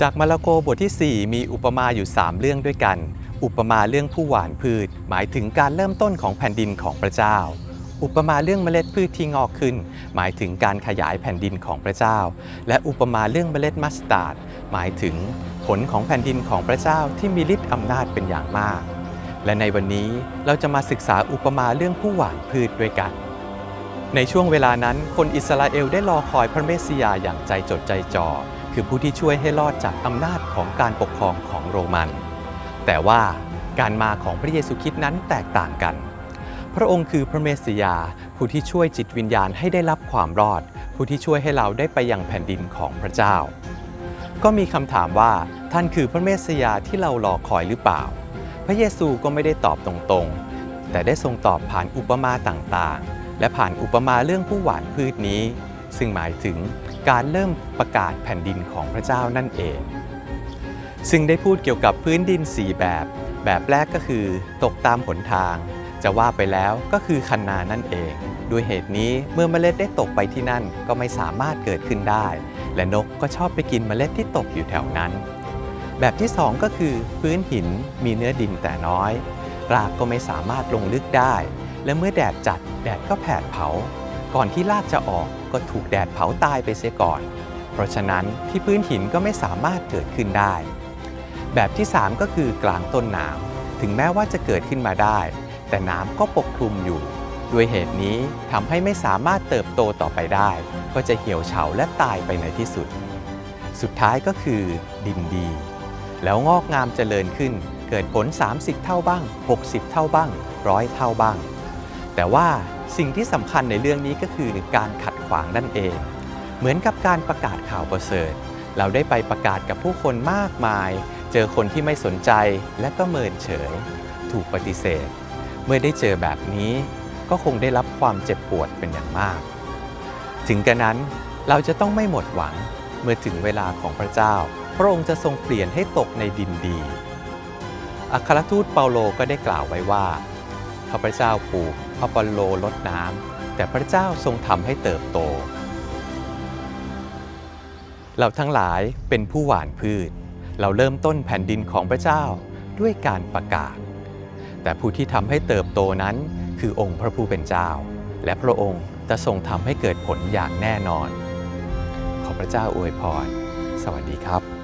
จากมาระโกบทที่ 4 มีอุปมาอยู่ 3 เรื่องด้วยกัน อุปมาเรื่องผู้หว่านพืช หมายถึงการเริ่มต้นของแผ่นดินของพระเจ้า อุปมาเรื่องเมล็ดพืชที่งอกขึ้น หมายถึงการขยายแผ่นดินของพระเจ้า และอุปมาเรื่องเมล็ดมัสตาร์ดหมายถึงผลของแผ่นดินของพระเจ้าที่มีฤทธิ์อำนาจเป็นอย่างมาก และในวันนี้เราจะมาศึกษาอุปมาเรื่องผู้หว่านพืชด้วยกัน ในช่วงเวลานั้น คนอิสราเอลได้รอคอยพระเมสสิยาอย่างใจจดใจจ่อ คือผู้ที่ช่วยให้รอดจากอำนาจของการปกครองของโรมัน แต่ว่าการมาของพระเยซูคริสต์นั้นแตกต่างกัน พระองค์คือพระเมสสิยา ผู้ที่ช่วยจิตวิญญาณให้ได้รับความรอด ผู้ที่ช่วยให้เราได้ไปยังแผ่นดินของพระเจ้า ก็มีคำถามว่าท่านคือพระเมสสิยาที่เรารอคอยหรือเปล่า พระเยซูก็ไม่ได้ตอบตรงๆ แต่ได้ทรงตอบผ่านอุปมาต่างๆ และผ่านอุปมาเรื่องผู้หวานพืชนี้ ซึ่งหมายถึง การเริ่มประกาศแผ่นดินของพระเจ้านั่นเอง ซึ่งได้พูดเกี่ยวกับพื้นดิน 4 แบบ แบบแรกก็คือตกตามหนทาง จะว่าไปแล้วก็คือคันนานั่นเอง ด้วยเหตุนี้เมื่อเมล็ดได้ตกไปที่นั่นก็ไม่สามารถเกิดขึ้นได้ และนกก็ชอบไปกินเมล็ดที่ตกอยู่แถวนั้น แบบที่ 2 ก็คือพื้นหินมีเนื้อดินแต่น้อยรากก็ไม่สามารถลงลึกได้ และเมื่อแดดจัดแดดก็แผดเผา ก่อนที่รากจะออกก็ถูกแดดเผาตายไปเสียก่อน เพราะฉะนั้นที่พื้นหินก็ไม่สามารถเกิดขึ้นได้ แบบที่ 3 ก็คือกลางต้นน้ำถึงแม้ว่าจะเกิดขึ้นมาได้ แต่น้ำก็ปกคลุมอยู่ ด้วยเหตุนี้ทำให้ไม่สามารถเติบโตต่อไปได้ ก็จะเหี่ยวเฉาและตายไปในที่สุด สุดท้ายก็คือ ดินดี แล้วงอกงามเจริญขึ้น เกิดผล 30 เท่าบ้าง 60 เท่าบ้างร้อยเท่าบ้าง แต่ว่า สิ่งที่สำคัญในเรื่องนี้ก็คือการขัดขวางนั่นเอง เหมือนกับการประกาศข่าวประเสริฐ เราได้ไปประกาศกับผู้คนมากมาย เจอคนที่ไม่สนใจและก็เมินเฉย ถูกปฏิเสธ เมื่อได้เจอแบบนี้ ก็คงได้รับความเจ็บปวดเป็นอย่างมาก ถึงกระนั้นเราจะต้องไม่หมดหวัง เมื่อถึงเวลาของพระเจ้า พระองค์จะทรงเปลี่ยนให้ตกในดินดี อัครทูตเปาโลก็ได้กล่าวไว้ว่า ข้าพเจ้าปลูกพระปโลลดน้ำแต่พระเจ้าทรงทำให้เติบโต เราทั้งหลายเป็นผู้หว่านพืช เราเริ่มต้นแผ่นดินของพระเจ้าด้วยการประกาศ แต่ผู้ที่ทำให้เติบโตนั้นคือองค์พระผู้เป็นเจ้า และพระองค์จะทรงทำให้เกิดผลอย่างแน่นอน ขอพระเจ้าอวยพร สวัสดีครับ